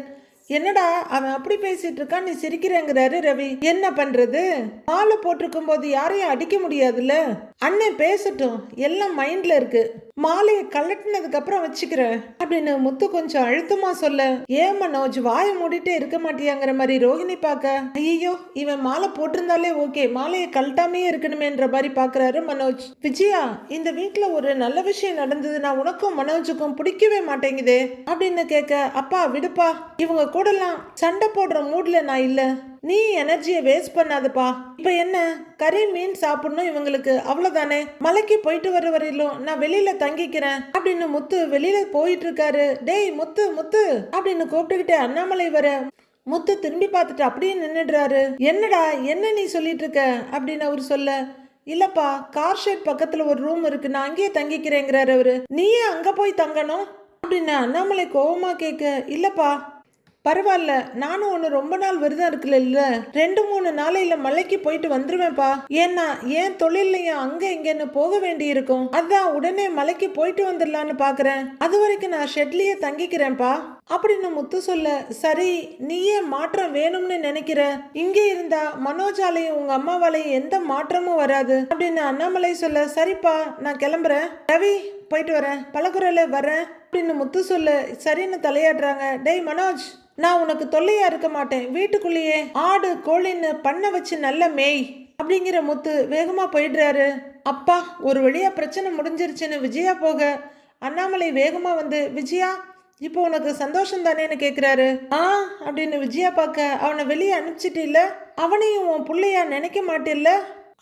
என்னடா அவன் அப்படி பேசிட்டு இருக்கான் நீ சிரிக்கிறேங்கிறாரு ரவி. என்ன பண்றது? மாலை போட்டிருக்கும் போது யாரையும் அடிக்க முடியாதுல்ல? அண்ணன் பேசட்டும். எல்லாம் மைண்ட்ல இருக்கு. மாலையை கலட்டினதுக்கு அப்புறம் வச்சுக்கிறேன் அப்படின்னு முத்து கொஞ்சம் அழுத்தமா சொல்ல ஏன் மனோஜ் வாயை மூடிட்டே இருக்க மாட்டியாங்கிற மாதிரி ரோஹிணி பார்க்க? ஐயோ இவன் மாலை போட்டிருந்தாலே ஓகே மாலையை கழட்டாமையே இருக்கணுமேன்ற மாதிரி பாக்குறாரு மனோஜ். விஜயா இந்த வீட்டுல ஒரு நல்ல விஷயம் நடந்ததுன்னா உனக்கும் மனோஜுக்கும் பிடிக்கவே மாட்டேங்குதே அப்படின்னு கேட்க அப்பா விடுப்பா இவங்க கூடலாம் சண்டை போடுற மூட்ல நான் இல்லை. நீ எனர்ஜியை வேஸ்ட் பண்ணாதப்பா. இப்ப என்ன? கறி மீன் சாப்பிடணும் இவங்களுக்கு. அவ்வளவுதானே? மலைக்கு போயிட்டு வர வரையிலும் நான் வெளியில தங்கிக்கிறேன். அப்படின்னு முத்து வெளியில போயிட்டு இருக்காரு டேய் முத்து முத்து அப்படின்னு கூப்பிட்டுக்கிட்டே அண்ணாமலை வர முத்து திரும்பி பார்த்துட்டு அப்படியே நின்னுடுறாரு. என்னடா என்ன நீ சொல்லிட்டு இருக்க அப்படின்னு அவர் சொல்ல இல்லப்பா கார் ஷெட் பக்கத்துல ஒரு ரூம் இருக்கு. நான் அங்கேயே தங்கிக்கிறேங்கிறாரு அவரு. நீயே அங்க போய் தங்கணும்? அப்படின்னு அண்ணாமலை கோவமா கேட்க இல்லப்பா பரவாயில்ல நானும் ஒன்று ரொம்ப நாள் விரதம் இருக்குல்ல இல்ல ரெண்டு மூணு நாளையில மலைக்கு போயிட்டு வந்துருவேன்ப்பா. ஏன்னா ஏன் தொழிலையும் அங்க இங்கன்னு போக வேண்டி இருக்கும் அதான் உடனே மலைக்கு போயிட்டு வந்துடலான்னு பாக்குறேன். அது வரைக்கும் நான் ஷெட்லயே தங்கிக்கிறேன்ப்பா. அப்படின்னு முத்து சொல்ல சரி நீயே மாற்றம் வேணும்னு நினைக்கிற? இங்கே இருந்தா மனோஜாலையும் உங்க அம்மாவாலையும் எந்த மாற்றமும் வராது அப்படின்னு அண்ணாமலை சொல்ல சரிப்பா நான் கிளம்புறேன். ரவி போயிட்டு வரேன். பலகுரல வரேன். அப்படின்னு முத்து சொல்ல சரின்னு தலையாடுறாங்க டேய் மனோஜ் நான் உனக்கு தொல்லையா இருக்க மாட்டேன். வீட்டுக்குள்ளேயே ஆடு கோழின்னு பண்ண வச்சு நல்ல மேய் அப்படிங்கிற முத்து வேகமா போயிடுறாரு. அப்பா ஒரு வழியா பிரச்சனை முடிஞ்சிருச்சுன்னு விஜயா போக அண்ணாமலை வேகமா வந்து விஜயா இப்போ உனக்கு சந்தோஷம் தானேன்னு கேட்குறாரு ஆ அப்படின்னு விஜயா பார்க்க அவனை வெளியே அனுப்பிச்சிட்டில்ல அவனையும் உன் பிள்ளையா நினைக்க மாட்டில்ல?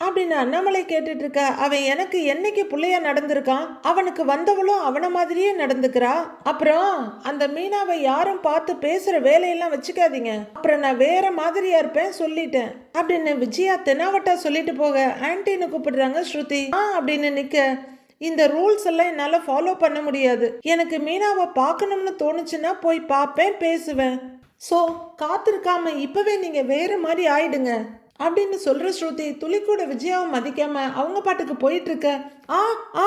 அப்படின்னு அண்ணாமலை கேட்டுட்டு இருக்க அவன் எனக்கு என்னைக்கு பிள்ளையா நடந்திருக்கான்? அவனுக்கு வந்தவளும் அவனை மாதிரியே நடந்துக்கிறா? அப்புறம் அந்த மீனாவை யாரும் பார்த்து பேசுற வேலையெல்லாம் வச்சுக்காதீங்க. அப்புறம் நான் வேற மாதிரியா இருப்பேன் சொல்லிட்டேன் அப்படின்னு விஜயா தெனாவட்டா சொல்லிட்டு போக ஆன்டின்னு கூப்பிடுறாங்க ஸ்ருதி. ஆ அப்படின்னு நிக்க இந்த ரூல்ஸ் எல்லாம் என்னால் ஃபாலோ பண்ண முடியாது. எனக்கு மீனாவை பார்க்கணும்னு தோணுச்சுன்னா போய் பார்ப்பேன் பேசுவேன். ஸோ காத்திருக்காம இப்போவே நீங்கள் வேறு மாதிரி ஆயிடுங்க. அப்படின்னு சொல்கிற ஸ்ருதி துளி கூட விஜயாவை மதிக்காம அவங்க பாட்டுக்கு போயிட்டு இருக்க. ஆ ஆ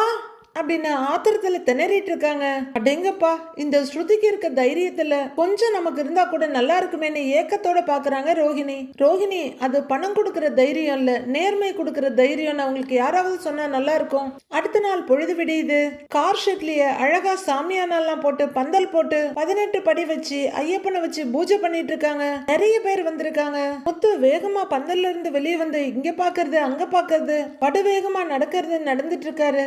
அப்படின்னு ஆத்திரத்துல திணறிட்டு இருக்காங்க. அடேங்கப்பா இந்த ஸ்ருதிக்கு இருக்க தைரியத்துல கொஞ்சம் நமக்கு இருந்தா கூட நல்லா இருக்குமேன்னு ஏக்கத்தோட பாக்குறாங்க ரோஹிணி. ரோஹிணி அது பணம் கொடுக்கற தைரியம் இல்ல நேர்மை கொடுக்கற தைரியம்னு அவங்களுக்கு யாராவது சொன்னா நல்லா இருக்கும். அடுத்த நாள் பொழுது விடியுது. கார் ஷெட்லிய அழகா சாமியானெல்லாம் போட்டு பந்தல் போட்டு பதினெட்டு படி வச்சு ஐயப்பனை வச்சு பூஜை பண்ணிட்டு இருக்காங்க. நிறைய பேர் வந்திருக்காங்க. முத்து வேகமா பந்தல்ல இருந்து வெளியே வந்து இங்க பாக்குறது அங்க பாக்குறது படுவேகமா நடக்கிறது நடந்துட்டு இருக்காரு.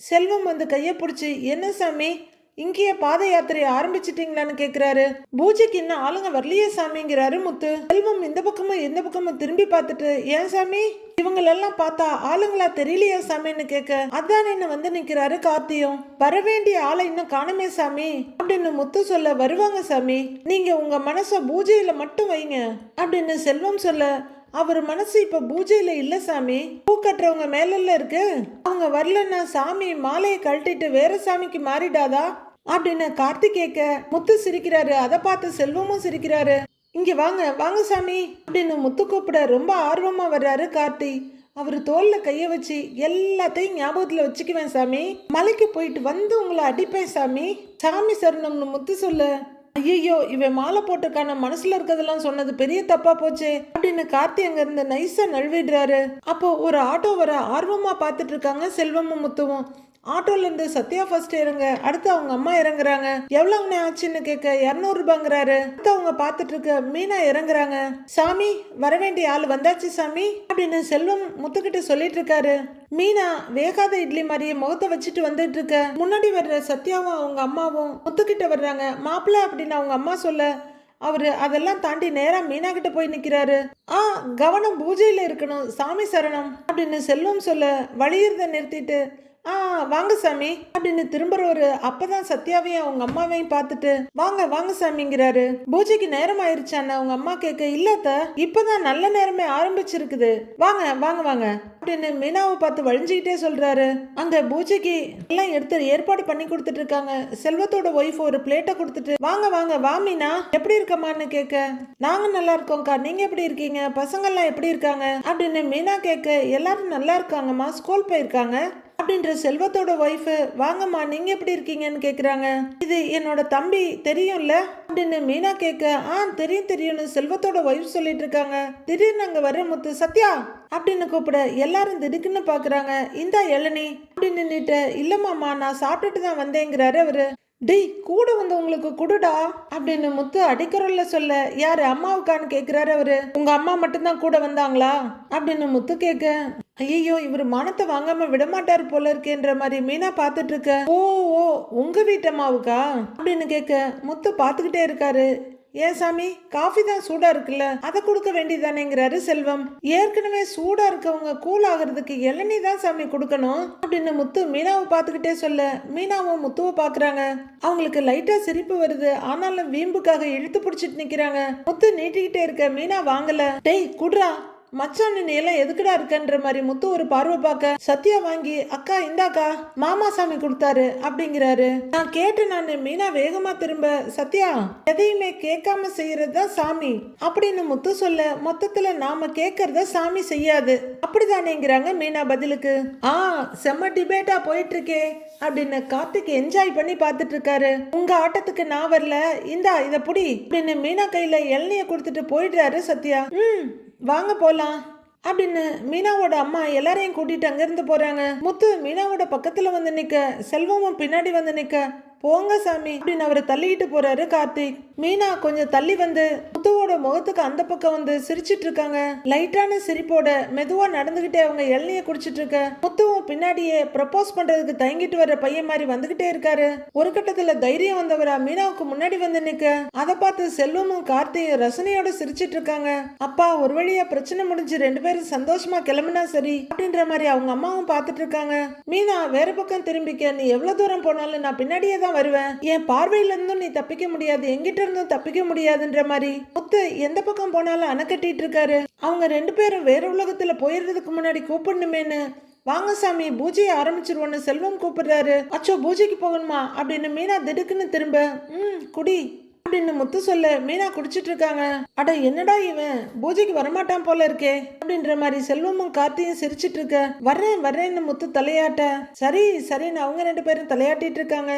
செல்வம் வந்து கையை பிடிச்சி என்ன சாமி? இங்கேயே பாத யாத்திரையை ஆரம்பிச்சிட்டீங்களான்னு கேட்குறாரு பூஜைக்கு இன்னும் ஆளுங்க வரலையே சாமிங்கிறாரு முத்து. செல்வம் இந்த பக்கமும் இந்த பக்கமும் திரும்பி பார்த்துட்டு ஏன் சாமி? இவங்களெல்லாம் பார்த்தா ஆளுங்களா தெரியலையா சாமின்னு கேட்க அதான் என்ன வந்து நிக்கிறாரு கார்த்தியும். வர வேண்டிய ஆளை இன்னும் காணுமே சாமி அப்படின்னு முத்து சொல்ல வருவாங்க சாமி. நீங்க உங்க மனசை பூஜையில மட்டும் வைங்க அப்படின்னு செல்வம் சொல்ல அவர் மனசு இப்ப பூஜையில இல்ல சாமி. பூ கட்டுறவங்க மேலல்ல இருக்கு. அவங்க வரலன்னா சாமி மாலையை கழட்டிட்டு வேற சாமிக்கு மாறிடாதா? அப்படின்னு கார்த்தி கேட்க முத்து சிரிக்கிறாரு. அதை பார்த்து செல்வமும் சிரிக்கிறாரு. இங்க வாங்க வாங்க சாமி. அப்படின்னு முத்து கூப்பிட ரொம்ப ஆர்வமா வர்றாரு கார்த்தி. அவர் தோல்ல கைய வச்சு எல்லாத்தையும் ஞாபகத்துல வச்சுக்குவேன் சாமி. மலைக்கு போயிட்டு வந்து உங்களை அடிப்பேன் சாமி. சாமி சரணம்னு முத்து சொல்லு. ஐயோ இவன் மாலை போட்டுக்கான மனசுல இருக்கிறதெல்லாம் சொன்னது பெரிய தப்பா போச்சே. அப்படின்னு கார்த்தி அங்க இருந்து நைஸா நழுவிடுறாரு. அப்போ ஒரு ஆட்டோ வர ஆர்வமா பார்த்துட்டு இருக்காங்க செல்வமும் முத்துவும். ஆட்டோல இருந்து சத்யா ஃபர்ஸ்ட் இறங்க அடுத்து அவங்க அம்மா இறங்குறாங்க. எவ்வளவுண்ணே ஆச்சுன்னு கேட்க இரநூறுபாங்கிறாரு அடுத்து அவங்க பார்த்துட்டு இருக்க மீனா இறங்குறாங்க. சாமி வர வேண்டிய ஆள் வந்தாச்சு சாமி அப்படின்னு செல்வம் முத்துக்கிட்ட சொல்லிட்டு இருக்காரு மீனா வேகாத இட்லி மாதிரியே முகத்தை வச்சுட்டு வந்துட்டு இருக்க முன்னாடி வர்ற சத்யாவும் அவங்க அம்மாவும் முத்துக்கிட்ட வர்றாங்க. மாப்பிள்ள அப்படின்னு அவங்க அம்மா சொல்ல அவரு அதெல்லாம் தாண்டி நேரா மீனா கிட்ட போய் நிக்கிறாரு. ஆ கவனம் பூஜையில இருக்கணும் சாமி சரணம் அப்படின்னு செல்வம் சொல்ல வழியிறத நிறுத்திட்டு ஆ வாங்க சாமி. அப்படின்னு திரும்புறவரு அப்பதான் சத்யாவையும் அவங்க அம்மாவையும் பார்த்துட்டு வாங்க வாங்க சாமிங்கிறாரு. பூஜைக்கு நேரம் ஆயிருச்சான்னு அவங்க அம்மா கேட்க இல்லத்த இப்பதான் நல்ல நேரமே ஆரம்பிச்சிருக்குது. வாங்க வாங்க வாங்க. அப்படின்னு மீனாவை பார்த்து வழிஞ்சுக்கிட்டே சொல்றாரு. அங்க பூஜைக்கு எல்லாம் எடுத்து ஏற்பாடு பண்ணி கொடுத்துட்டு இருக்காங்க. செல்வத்தோட ஒய்ஃப் ஒரு பிளேட்டை கொடுத்துட்டு வாங்க வாங்க வா மீனா. எப்படி இருக்கம்மான்னு கேட்க நாங்க நல்லா இருக்கோம்க்கா. நீங்க எப்படி இருக்கீங்க? பசங்கள்லாம் எப்படி இருக்காங்க? அப்படின்னு மீனா கேட்க எல்லாரும் நல்லா இருக்காங்கம்மா. ஸ்கூல் போயிருக்காங்க. அப்படின்ற செல்வத்தோட ஒய்ஃபு வாங்கம்மா நீங்க எப்படி இருக்கீங்கன்னு கேட்குறாங்க இது என்னோட தம்பி தெரியும்ல? அப்படின்னு மீனா கேட்க ஆ தெரியும் தெரியும்னு செல்வத்தோட ஒய்ஃப் சொல்லிட்டு இருக்காங்க. திடீர்னு அங்கே வர முத்து சத்யா! அப்படின்னு கூப்பிட எல்லாரும் திடுக்குன்னு பாக்குறாங்க. இந்தா இளநீ அப்படின்னு நின்னுட்டு இல்லம்மாம்மா நான் சாப்பிட்டுட்டு தான் வந்தேங்கிறாரு அவரு. டேய் கூட வந்தவங்களுக்கு உங்களுக்கு அப்படின்னு முத்து அடிக்கிறல்ல சொல்ல யாரு அம்மாவுக்கான்னு கேட்குறாரு அவரு. உங்க அம்மா மட்டும்தான் கூட வந்தாங்களா? அப்படின்னு முத்து கேட்க ஐயோ இவர் மானத்தை வாங்காம விடமாட்டார் போல இருக்கேன்ற மாதிரி மீனா பார்த்துட்டு இருக்க. ஓ ஓ உங்க வீட்டம்மாவுக்கா அப்படின்னு கேட்க முத்து பார்த்துக்கிட்டே இருக்காரு. ஏன் சாமி? காஃபி தான் சூடா இருக்குல்ல? அதை கொடுக்க வேண்டியதானேங்கிறாரு செல்வம். ஏற்கனவே சூடா இருக்கவங்க கூல் ஆகுறதுக்கு இளநீ தான் சாமி கொடுக்கணும் அப்படின்னு முத்து மீனாவை பார்த்துக்கிட்டே சொல்ல மீனாவும் முத்துவை பாக்குறாங்க அவங்களுக்கு லைட்டா சிரிப்பு வருது. ஆனாலும் வீம்புக்காக இழுத்து பிடிச்சிட்டு நிக்கிறாங்க. முத்து நீட்டிக்கிட்டே இருக்க மீனா வாங்கல. டேய் குடுறா. மச்சான் நீ எல்லாம் எதுக்குடா இருக்கன்ற மாதிரி முத்து ஒரு பார்வை பார்க்க சத்யா வாங்கி அக்கா இந்தாக்கா மாமா சாமி கொடுத்தாரு அப்படிங்கிறாரு. நான் கேட்டு நான் மீனா வேகமா திரும்ப சத்யா எதையுமே கேட்காம செய்யறது தான் சாமி அப்படின்னு முத்து சொல்ல மொத்தத்துல நாம கேட்கறத சாமி செய்யாது. அப்படிதானேங்கிறாங்க மீனா பதிலுக்கு. ஆ செம்ம டிபேட்டா போயிட்டு இருக்கே அப்படின்னு கார்த்திக் என்ஜாய் பண்ணி பார்த்துட்டு இருக்காரு உங்க ஆட்டத்துக்கு நான் வரல இந்தா இத புடி அப்படின்னு மீனா கையில இளநிய கொடுத்துட்டு போயிடுறாரு சத்யா. ம் வாங்க போலாம். அப்படின்னு மீனாவோட அம்மா எல்லாரையும் கூட்டிட்டு அங்கிருந்து போறாங்க. முத்து மீனாவோட பக்கத்துல வந்து நிக்க செல்வமும் பின்னாடி வந்து நிக்க போங்க சாமி அப்படின்னு அவரை தள்ளிக்கிட்டு போறாரு கார்த்திக். மீனா கொஞ்சம் தள்ளி வந்து முத்துவோட முகத்துக்கு அந்த பக்கம் வந்து சிரிச்சிட்டு இருக்காங்க. லைட்டான சிரிப்போட மெதுவா நடந்துகிட்டே அவங்க இளநிய குடிச்சிட்டு இருக்க. முத்துவும் பின்னாடியே ப்ரப்போஸ் பண்றதுக்கு தயங்கிட்டு வர்ற பையன் மாதிரி வந்துகிட்டே இருக்காரு. ஒரு கட்டத்துல தைரியம் வந்தவரா மீனாவுக்கு முன்னாடி வந்து நிக்க. அதை பார்த்து செல்வமும் கார்த்தியும் ரசனையோட சிரிச்சிட்டு இருக்காங்க. அப்பா ஒரு வழியா பிரச்சனை முடிஞ்சு ரெண்டு பேரும் சந்தோஷமா கிளம்புனா சரி அப்படின்ற மாதிரி அவங்க அம்மாவும் பார்த்துட்டு இருக்காங்க. மீனா வேற பக்கம் திரும்பிக்க நீ எவ்வளவு தூரம் போனாலும் நான் பின்னாடியே தான் வருவேன். என் பார்வையில இருந்தும் நீ தப்பிக்க முடியாது. எங்கிட்ட இருந்தும் தப்பிக்க முடியாதுன்ற மாதிரி. முத்து எந்த பக்கம் போனாலும் அணை கட்டிட்டு இருக்காரு. அவங்க ரெண்டு பேரும் வேற உலகத்துல போயிடுறதுக்கு முன்னாடி கூப்பிடணுமேனு வாங்க சாமி பூஜையை ஆரம்பிச்சிருவோன்னு செல்வம் கூப்பிடுறாரு. அச்சோ பூஜைக்கு போகணுமா? அப்படின்னு மீனா திடுக்குன்னு திரும்ப ம் குடி அப்படின்னு முத்து சொல்ல மீனா குடிச்சிட்டு இருக்காங்க. அட என்னடா இவன்? பூஜைக்கு வரமாட்டான் போல இருக்கே அப்படின்ற மாதிரி செல்வமும் கார்த்தியும் சிரிச்சிட்டு இருக்க. வர்றேன் வர்றேன்னு முத்து தலையாட்ட. சரி சரின்னு அவங்க ரெண்டு பேரும் தலையாட்டிட்டு இருக்காங்க.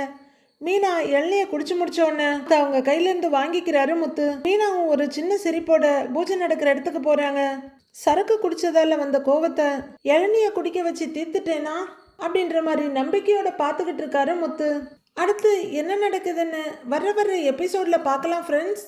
மீனா எண்ணெய குடிச்சு முடிச்ச உடனே அவங்க கையில இருந்து வாங்கிக்கிறாரு முத்து. மீனாவும் ஒரு சின்ன சிரிப்போட பூஜை நடக்கிற இடத்துக்கு போறாங்க. சரக்கு குடிச்சதால வந்த கோவத்தை இளநிய குடிக்க வச்சு தீர்த்துட்டேனா அப்படின்ற மாதிரி நம்பிக்கையோட பார்த்துக்கிட்டு இருக்காரு முத்து. அடுத்து என்ன நடக்குதுன்னு வர வர எபிசோட்ல பார்க்கலாம் ஃப்ரெண்ட்ஸ்